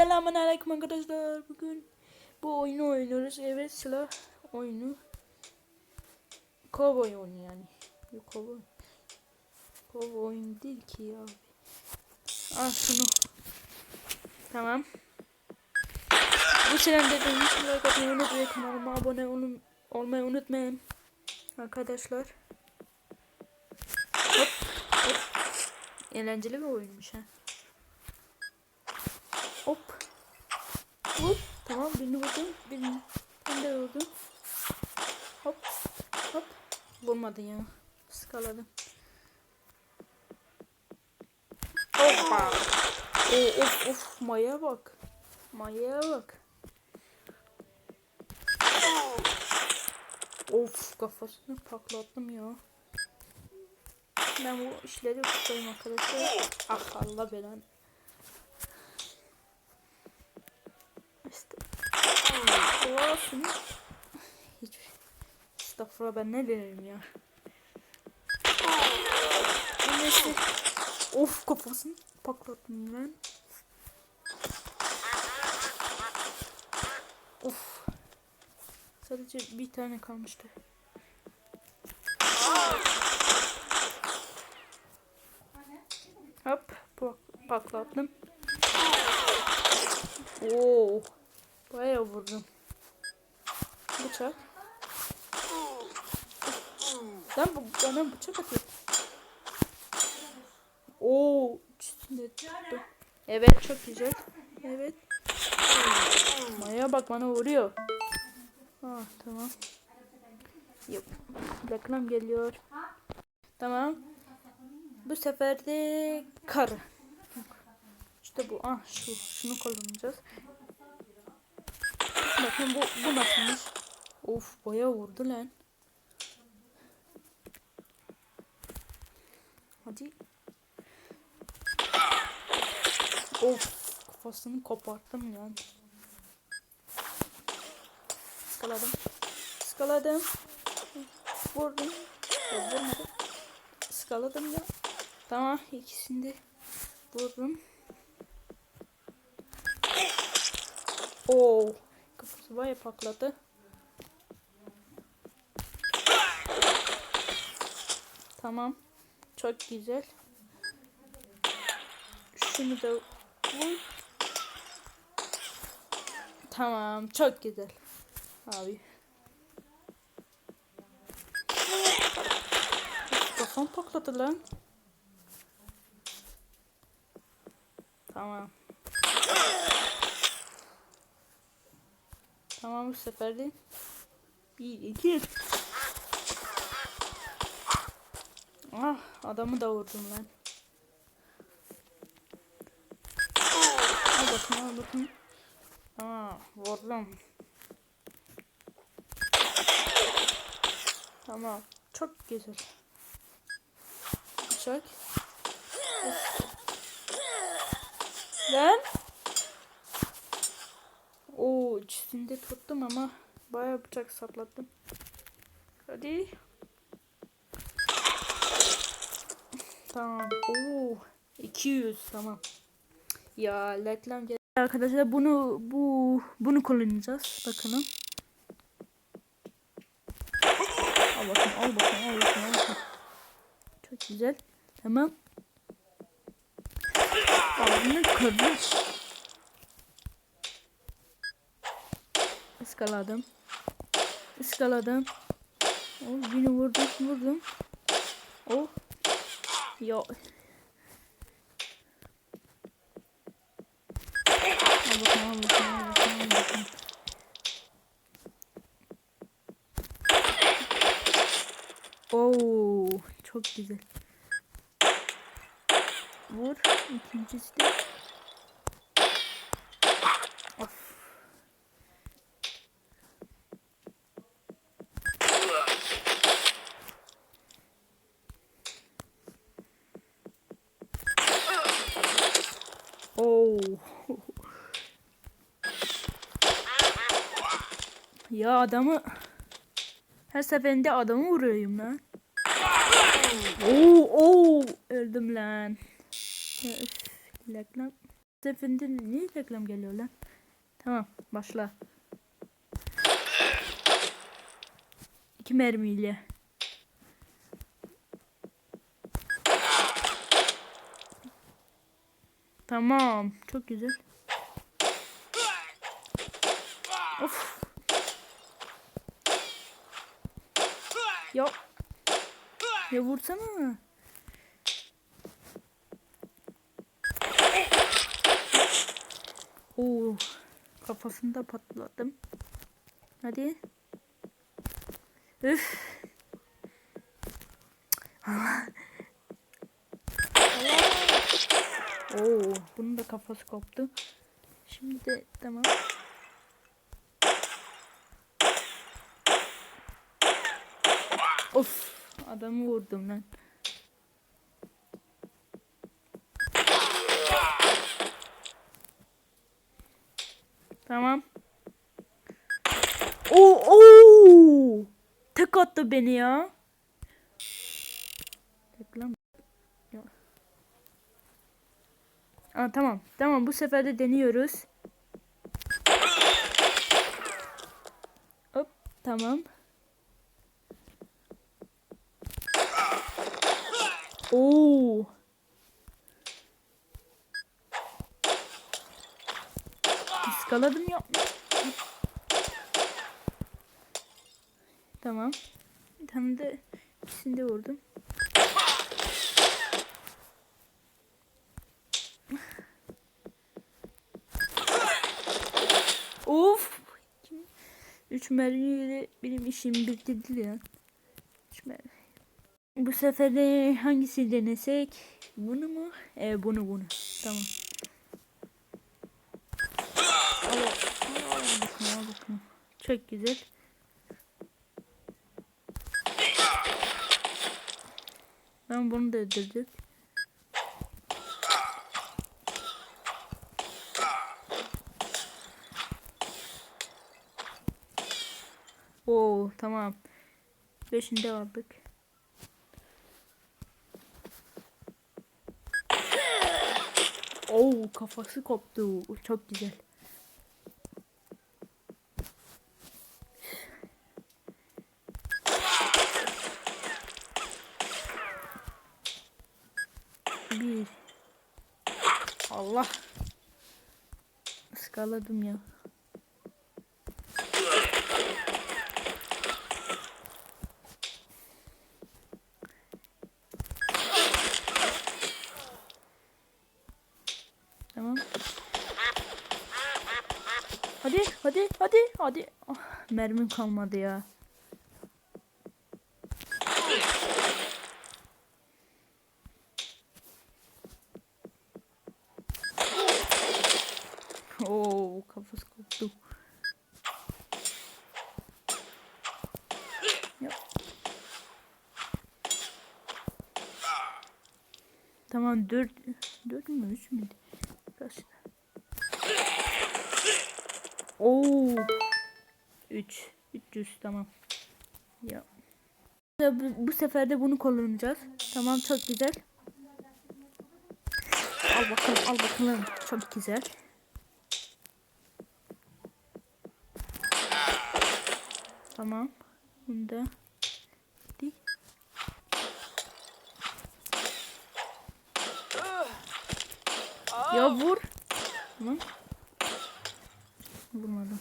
Selamun aleyküm arkadaşlar. Bugün bu oyunu oynuyoruz. Evet silah oyunu. Cowboy oyunu yani. Yok cowboy. Cowboy oyunu değil ki ya. Al şunu. Tamam. Bu senem dediğim için like atmayı unutmayın. Kanalıma abone olun, olmayı unutmayın. Arkadaşlar. Hop hop. Eğlenceli bir oyunmuş ha. Hop. Hop. Tamam birini vurdum. Birini. Ben de vurdum. Hop. Hop. Vurmadın ya. Skaladım. Hoppa. Oo, of of Maya bak. Maya bak. Of kafasını patlattım ya. Ben bu işleri tutayım arkadaşlar. Ah Allah belanı. İşte. Allah şunu. Hiç. Estağfurullah ben ne derim ya. Neyse. Of kafasını patlattım ben. Of. Sadece bir tane kalmıştı. Hop patlattım. Oo. Bayağı vurdum. Bıçak. Sen bu bana bıçak atıyor. Oo, üstünde tuttu. Evet çok güzel. Evet. Maya bak bana vuruyor. Ah tamam. Yok. Reklam geliyor. Tamam. Bu sefer de karı. İşte bu. Ah şu. Şunu kullanacağız. Bakın bu, bu nasılmış? Of bayağı vurdu lan. Hadi. Of kafasını koparttım yani. Skaladım. Skaladım. Vurdum. Ya, vurmadım. Skaladım ya. Tamam ikisini de vurdum. Oo. Kafası bayağı patladı. Tamam. Çok güzel. Şunu da vur. Tamam. Çok güzel. Abi. Kafam patladı lan. Tamam. Tamam bu sefer de. Bir, iki. Ah adamı da vurdum lan. Al bakın al bakın. Aa vurdum. Tamam. Çok güzel. Bıçak. Lan. Oo üstünde tuttum ama bayağı bıçak saplattım. Hadi. Tamam. Oo 200 tamam. Ya gel. Arkadaşlar bunu bu bunu kullanacağız. Bakalım. Al bakın, al bakın, al bakın, al bakın. Çok güzel. Tamam. Ağzını kırdım. Iskaladım. Iskaladım. Oh, yine vurdum, vurdum. Oh. Al bakın, çok güzel. Vur. İkincisi de. Of. Oo. Ya adamı her seferinde adamı vuruyorum lan. Oo, oo, öldüm lan. Ya, lag lan. seferinde niye reklam geliyor lan? Tamam başla. İki mermiyle. Tamam. Çok güzel. Of. Ya. Ya vursana. Oo. Kafasında patladım. Hadi. Üf. Oo, bunun da kafası koptu. Şimdi de tamam. Of, adamı vurdum lan. Tamam. Oo, oo! Tek attı beni ya. Aa, tamam. Tamam bu sefer de deniyoruz. Hop tamam. Oo. Iskaladım ya. Tamam. Bir tane de ikisini de vurdum. Of. Üç mermiyle benim işimi bitirdi ya. Üç mermi. Bu sefer de hangisi denesek? Bunu mu? Evet bunu bunu. Tamam. Al, al, al bakayım, al bakayım. Çok güzel. Ben bunu da öldürdük. Oo tamam. Beşinde aldık. Oo kafası koptu. Çok güzel. Bir. Allah. Iskaladım ya. Tamam. Hadi, hadi, hadi. Ah, mermim kalmadı ya. Oo, kafası koptu. Tamam dört, dört mü üç müydü? Kaç? 3. 300 tamam. Ya. Bu, bu sefer de bunu kullanacağız. Tamam çok güzel. Al bakalım al bakalım. Çok güzel. Tamam. Bunu da Ya vur. Tamam. Vurmadım.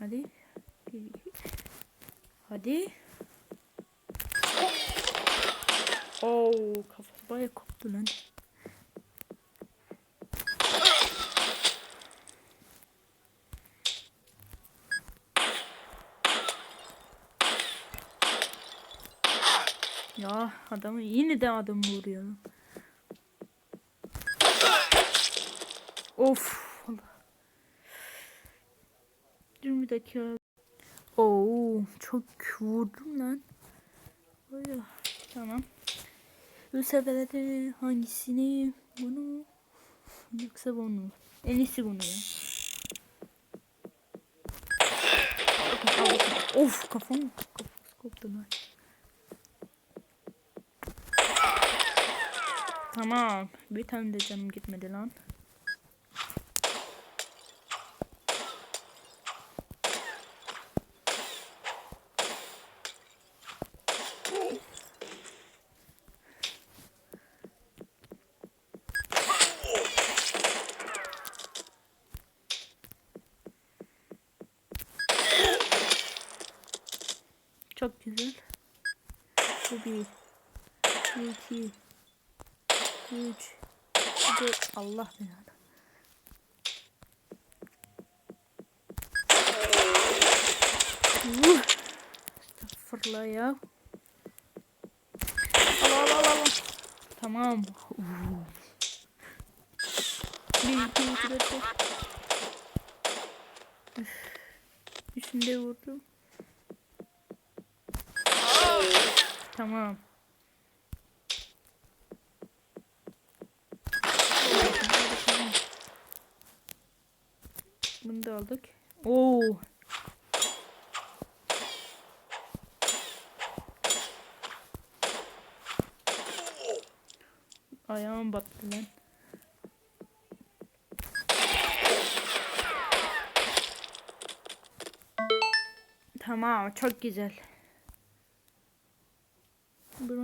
Hadi. Hadi. Oo, kafası baya koptu lan. Ya adamı yine de adam vuruyor. Of. Allah. Dur bir dakika. Oo, çok vurdum lan. Öyle. Tamam. Bu sefer de hangisini? Bunu mu? Yoksa bunu mu? En iyisi bunu ya. Of kafam koptu lan. Tamam. Bir tane de canım gitmedi lan. Güzel. Bu bir. Bu iki. Üç. Dört. Allah belanı. Uh. Estağfurullah ya. Al al al al. Tamam. Uh. Bir, iki, üç, dört, beş. Üf. Üçünü de vurdum. Tamam. Bunu da aldık. Oo. Ayağım battı lan. Tamam, çok güzel.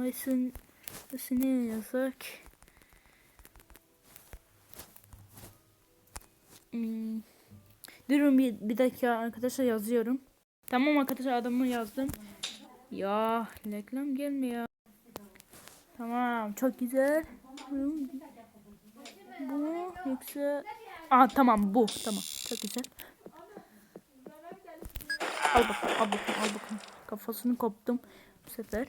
Burası, burası ne yazık? Hmm. Durun bir, bir dakika arkadaşlar yazıyorum. Tamam arkadaşlar adımı yazdım. Ya reklam gelmiyor. Tamam çok güzel. Bu yoksa... Aa tamam bu tamam çok güzel. Al bakalım al bakalım al bakalım. Kafasını koptum bu sefer.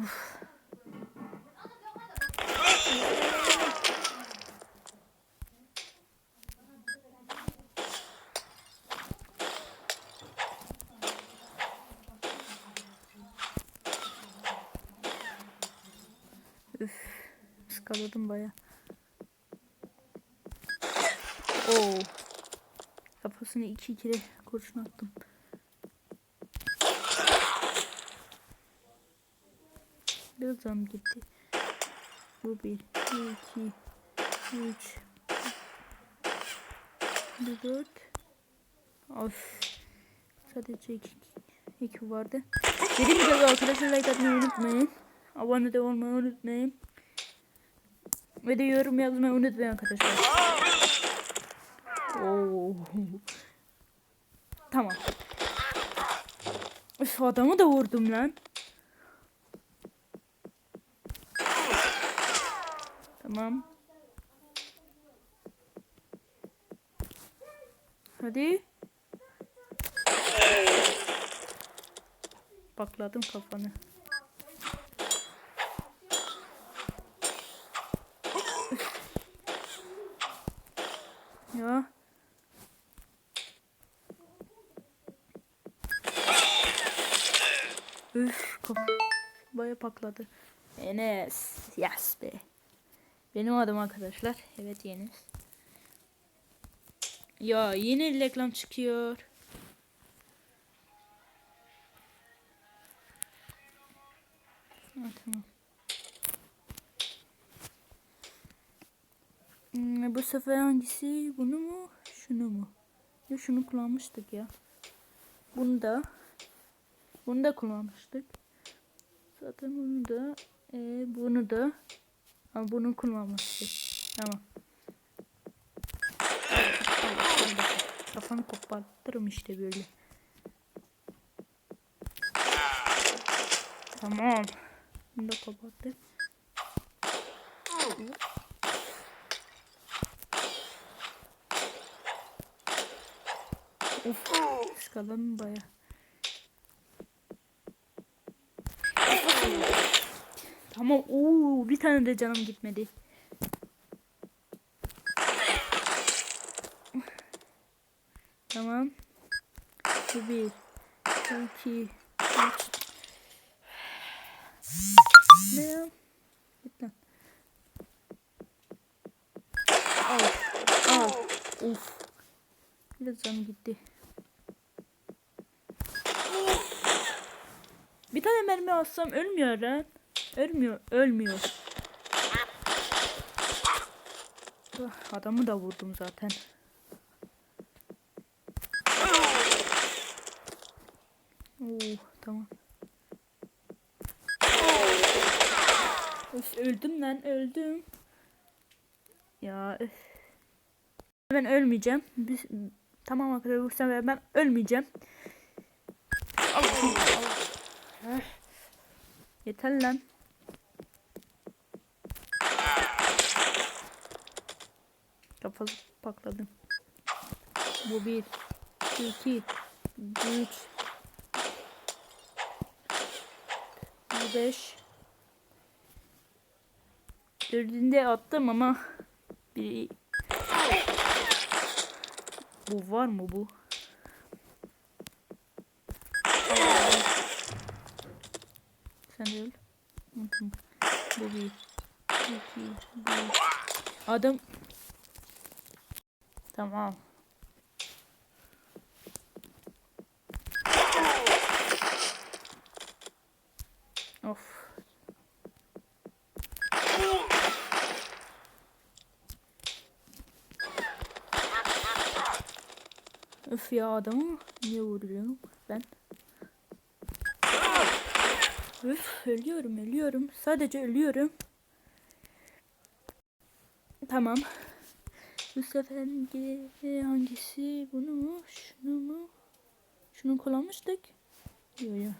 Uf. Üf, ıskaladım baya. Oo. Kafasını iki kere kurşun attım. Zam gitti. Bu bir, iki, üç, bu dört. Of. Sadece iki, iki vardı. Dediğim gibi arkadaşlar like atmayı unutmayın. Abone de olmayı unutmayın. Ve de yorum yazmayı unutmayın arkadaşlar. Oo. Tamam. Üf adamı da vurdum lan. Tamam. Hadi. Bakladım kafanı. Ya. Üf, kap baya pakladı. Enes, yes be. Benim adım arkadaşlar. Evet Enes. Ya yine reklam çıkıyor. Ha, tamam. Hmm, bu sefer hangisi? Bunu mu? Şunu mu? Ya şunu kullanmıştık ya. Bunu da. Bunu da kullanmıştık. Zaten bunu da. E, bunu da. Ama bunu kullanmıştık. Tamam. Kafanı kopartırım işte böyle. Tamam. Bunu da kapattık. Of. Skalanın baya. Tamam. Oo, bir tane de canım gitmedi. Tamam. Bu bir. İki. Üç. Ne ya? Git lan. Al. Al. Uf. Biraz canım gitti. Bir tane mermi alsam ölmüyor lan. Ölmüyor, ölmüyor. Ah, Adamı da vurdum zaten. Oo, tamam. Öf, öldüm lan, öldüm. Ya öf. Ben ölmeyeceğim. Biz, tamam arkadaşlar sefer ben ölmeyeceğim. Yeter lan. Kafası patladım. Bu bir, iki, üç, bu beş. Dördünde attım ama bir bu var mı bu? Sen de öl. Bu bir. iki. Üç. Adam. Tamam. Of. Öf ya adamı niye vuruyorum ben? Öf ölüyorum ölüyorum. Sadece ölüyorum. Tamam. Bu seferki hangisi? Bunu mu? Şunu mu? Şunu kullanmıştık. Yok ya.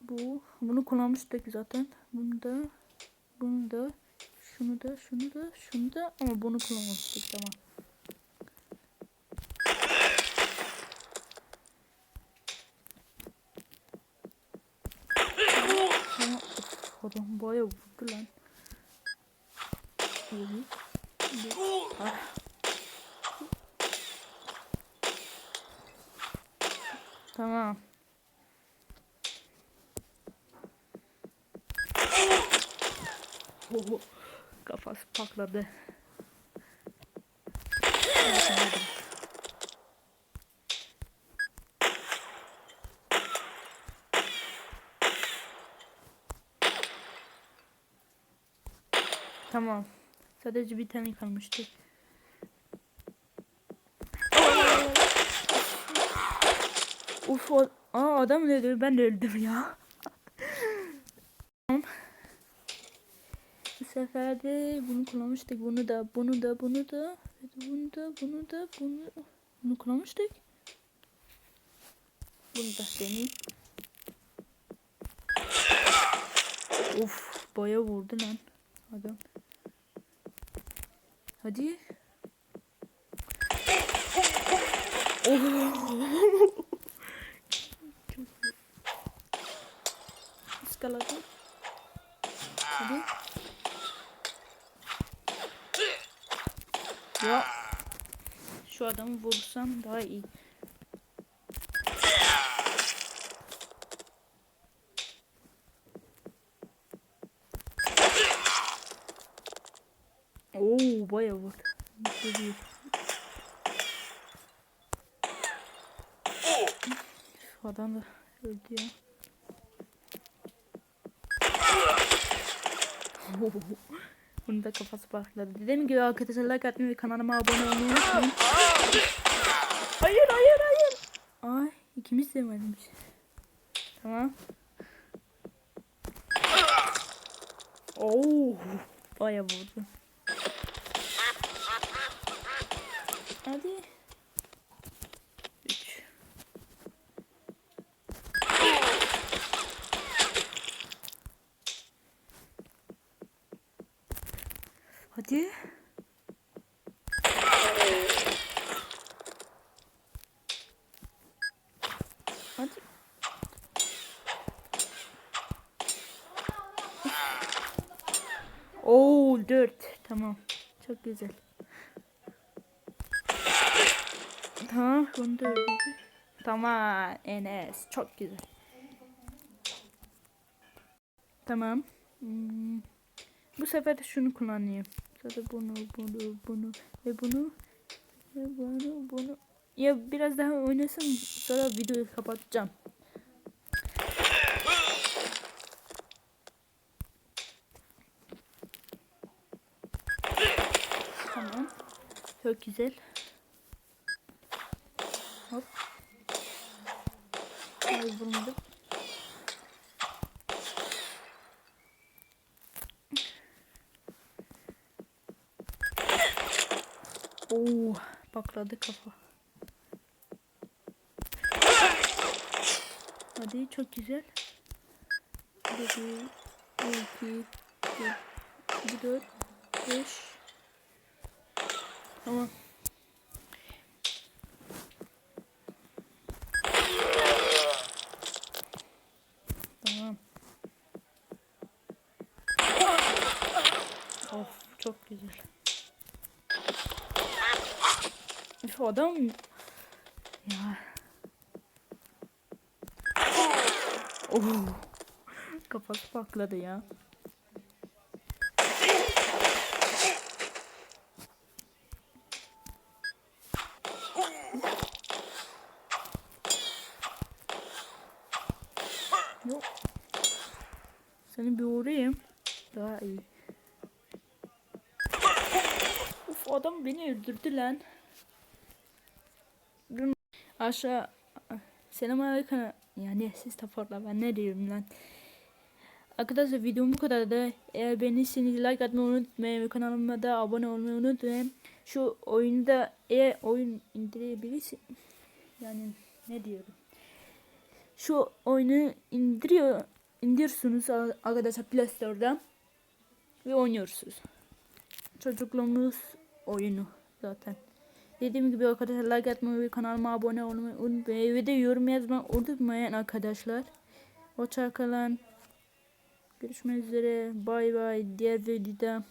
Bu. Bunu kullanmıştık zaten. Bunu da. Bunu da. Şunu da. Şunu da. Şunu da. Ama bunu kullanmıştık. Tamam. Adam baya vurdu lan. Tamam. Oh, kafası patladı. Tamam. Sadece bir tane kalmıştı. Uf o Aa, adam öldü ben de öldüm ya. Bu sefer de bunu kullanmıştık. Bunu da, bunu da, bunu da, bunu da, bunu da, bunu bunu kullanmıştık. Bunu da deneyim. Of, baya vurdu lan adam. Hadi. Çok ıskaladım. Hadi. Ya. Şu adamı vursam daha iyi. Oo. Bu değil. Şu adam da öldü ya. Oo, Bunun da kafası patladı. Dediğim gibi arkadaşlar like atmayı ve kanalıma abone olmayı unutmayın. Hayır hayır hayır. Ay ikimiz de varmış. Tamam. Oo, bayağı vurdu. Hadi. Üç. Hadi. Hadi. Oo dört. Tamam. Çok güzel. Ha gönderdi. Tamam Enes çok güzel. Tamam. Hmm. Bu sefer de şunu kullanayım. Sonra bunu, bunu, bunu ve bunu ve bunu, bunu. Ya biraz daha oynasın sonra videoyu kapatacağım. Tamam. Çok güzel. Hop. Vurmadım. Oo, patladı kafa. Hadi çok güzel. Bir, iki, bir, dört, beş. Tamam. Of çok güzel. Üf adam ya. Oh. Kafası patladı ya. Yok. Seni bir uğrayayım. Daha iyi. Uf adam beni öldürdü lan. Aşağı. Selamünaleyküm. Yani siz tafarla ben ne diyorum lan. Arkadaşlar videom bu kadar da eğer beğenirseniz like atmayı unutmayın ve kanalıma da abone olmayı unutmayın. Şu oyunu da eğer oyun indirebilirsin yani ne diyorum. Şu oyunu indiriyor indiriyorsunuz arkadaşlar Play Store'dan ve oynuyorsunuz. Çocukluğumuz oyunu zaten. Dediğim gibi arkadaşlar like atmayı ve kanalıma abone olmayı unutmayın ve de yorum yazmayı unutmayın arkadaşlar. Hoşçakalın. Görüşmek üzere. Bay bay. Diğer videoda